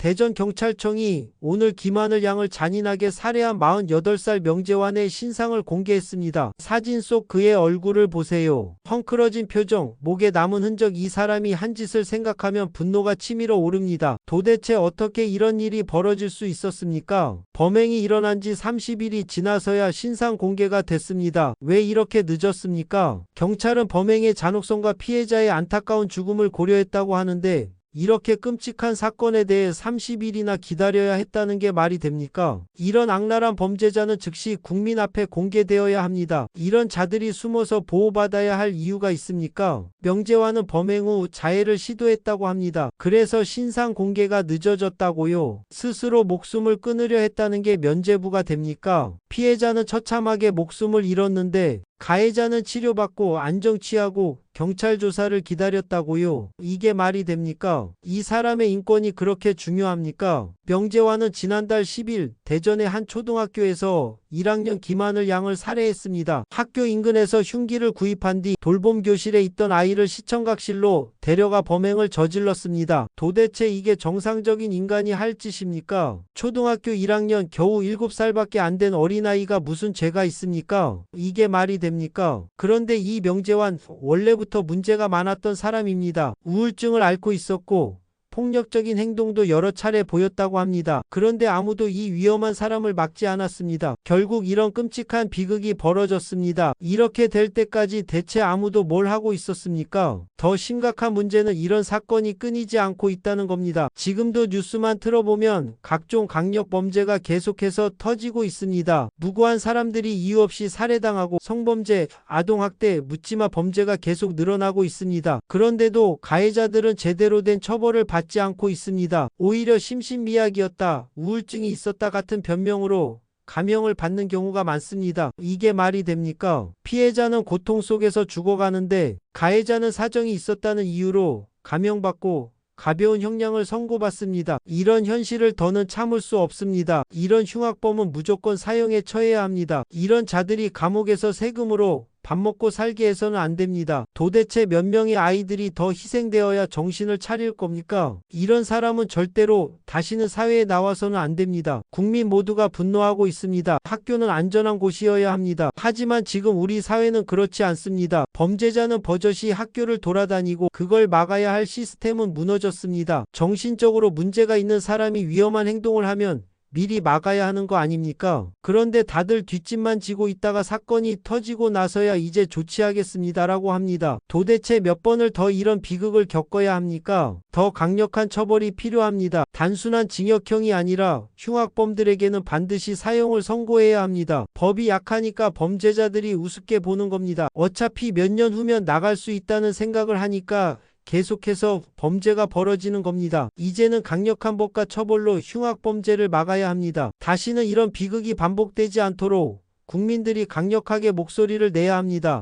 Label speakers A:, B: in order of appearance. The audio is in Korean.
A: 대전경찰청이 오늘 김하늘 양을 잔인하게 살해한 48살 명재환의 신상을 공개했습니다. 사진 속 그의 얼굴을 보세요. 헝클어진 표정, 목에 남은 흔적 이 사람이 한 짓을 생각하면 분노가 치밀어 오릅니다. 도대체 어떻게 이런 일이 벌어질 수 있었습니까? 범행이 일어난 지 30일이 지나서야 신상 공개가 됐습니다. 왜 이렇게 늦었습니까? 경찰은 범행의 잔혹성과 피해자의 안타까운 죽음을 고려했다고 하는데 이렇게 끔찍한 사건에 대해 30일이나 기다려야 했다는 게 말이 됩니까? 이런 악랄한 범죄자는 즉시 국민 앞에 공개되어야 합니다. 이런 자들이 숨어서 보호받아야 할 이유가 있습니까? 명재환은 범행 후 자해를 시도했다고 합니다. 그래서 신상 공개가 늦어졌다고요. 스스로 목숨을 끊으려 했다는 게 면죄부가 됩니까? 피해자는 처참하게 목숨을 잃었는데 가해자는 치료받고 안정 취하고 경찰 조사를 기다렸다고요. 이게 말이 됩니까? 이 사람의 인권이 그렇게 중요합니까? 명재환은 지난달 10일 대전의 한 초등학교에서 1학년 김하늘 양을 살해했습니다. 학교 인근에서 흉기를 구입한 뒤 돌봄 교실에 있던 아이를 시청각실로 데려가 범행을 저질렀습니다. 도대체 이게 정상적인 인간이 할 짓입니까? 초등학교 1학년 겨우 7살밖에 안 된 어린아이가 무슨 죄가 있습니까? 이게 말이 됩니까? 그런데 이 명재환 원래부터 문제가 많았던 사람입니다. 우울증을 앓고 있었고 폭력적인 행동도 여러 차례 보였다고 합니다. 그런데 아무도 이 위험한 사람을 막지 않았습니다. 결국 이런 끔찍한 비극이 벌어졌습니다. 이렇게 될 때까지 대체 아무도 뭘 하고 있었습니까? 더 심각한 문제는 이런 사건이 끊이지 않고 있다는 겁니다. 지금도 뉴스만 틀어보면 각종 강력 범죄가 계속해서 터지고 있습니다. 무고한 사람들이 이유 없이 살해당하고 성범죄, 아동학대, 묻지마 범죄가 계속 늘어나고 있습니다. 그런데도 가해자들은 제대로 된 처벌을 받지 않고 있습니다. 오히려 심신미약이었다, 우울증이 있었다 같은 변명으로 감형을 받는 경우가 많습니다. 이게 말이 됩니까? 피해자는 고통 속에서 죽어가는데 가해자는 사정이 있었다는 이유로 감형받고 가벼운 형량을 선고받습니다. 이런 현실을 더는 참을 수 없습니다. 이런 흉악범은 무조건 사형에 처해야 합니다. 이런 자들이 감옥에서 세금으로 밥 먹고 살게 해서는 안 됩니다. 도대체 몇 명의 아이들이 더 희생되어야 정신을 차릴 겁니까? 이런 사람은 절대로 다시는 사회에 나와서는 안 됩니다. 국민 모두가 분노하고 있습니다. 학교는 안전한 곳이어야 합니다. 하지만 지금 우리 사회는 그렇지 않습니다. 범죄자는 버젓이 학교를 돌아다니고 그걸 막아야 할 시스템은 무너졌습니다. 정신적으로 문제가 있는 사람이 위험한 행동을 하면 미리 막아야 하는 거 아닙니까? 그런데 다들 뒷짐만 지고 있다가 사건이 터지고 나서야 이제 조치하겠습니다라고 합니다. 도대체 몇 번을 더 이런 비극을 겪어야 합니까? 더 강력한 처벌이 필요합니다. 단순한 징역형이 아니라 흉악범들에게는 반드시 사형을 선고해야 합니다. 법이 약하니까 범죄자들이 우습게 보는 겁니다. 어차피 몇 년 후면 나갈 수 있다는 생각을 하니까 계속해서 범죄가 벌어지는 겁니다. 이제는 강력한 법과 처벌로 흉악범죄를 막아야 합니다. 다시는 이런 비극이 반복되지 않도록 국민들이 강력하게 목소리를 내야 합니다.